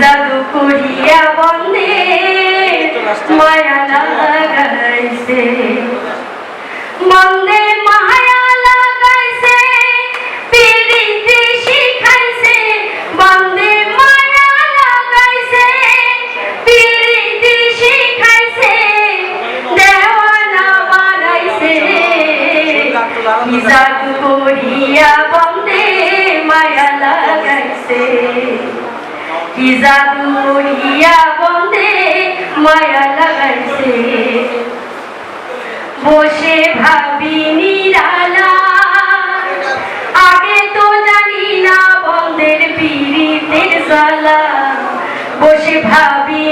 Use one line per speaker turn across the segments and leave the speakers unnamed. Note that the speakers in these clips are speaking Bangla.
জাদু করিয়া বন্দে মায়া লাগাইছে বন্দে মায়া লাগাইছে পিরিতি শিখাইছে। বন্দে মায়া লাগাইছে পিরিতি শিখাইছে। দেওয়ানা বানাইছে। জাদু বন্দে মায়া লাগাইছে কি জাদু করিয়া বন্দে, মায়া লাগাইছে। বসে ভাবি নিরালা, আগে তো জানি না বসে ভাবি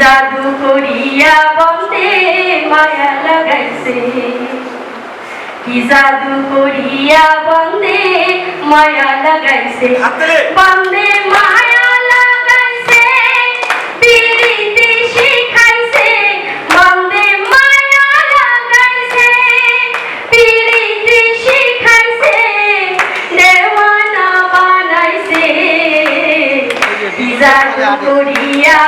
জাদু করিয়া বন্দে মায়া লাগাইছে। কি জাদু করিয়া বন্দে মায়া লাগাইছে। বন্দে মায়া লাগাইছে পিরিতি শিখাইছে। বন্দে মায়া লাগাইছে পিরিতি শিখাইছে দেওয়ানা বানাইছে। কি জাদু করিয়া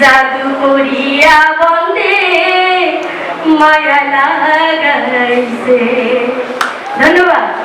জাদু করিয়া বন্দে মায়া লাগাইছে। ধন্যবাদ।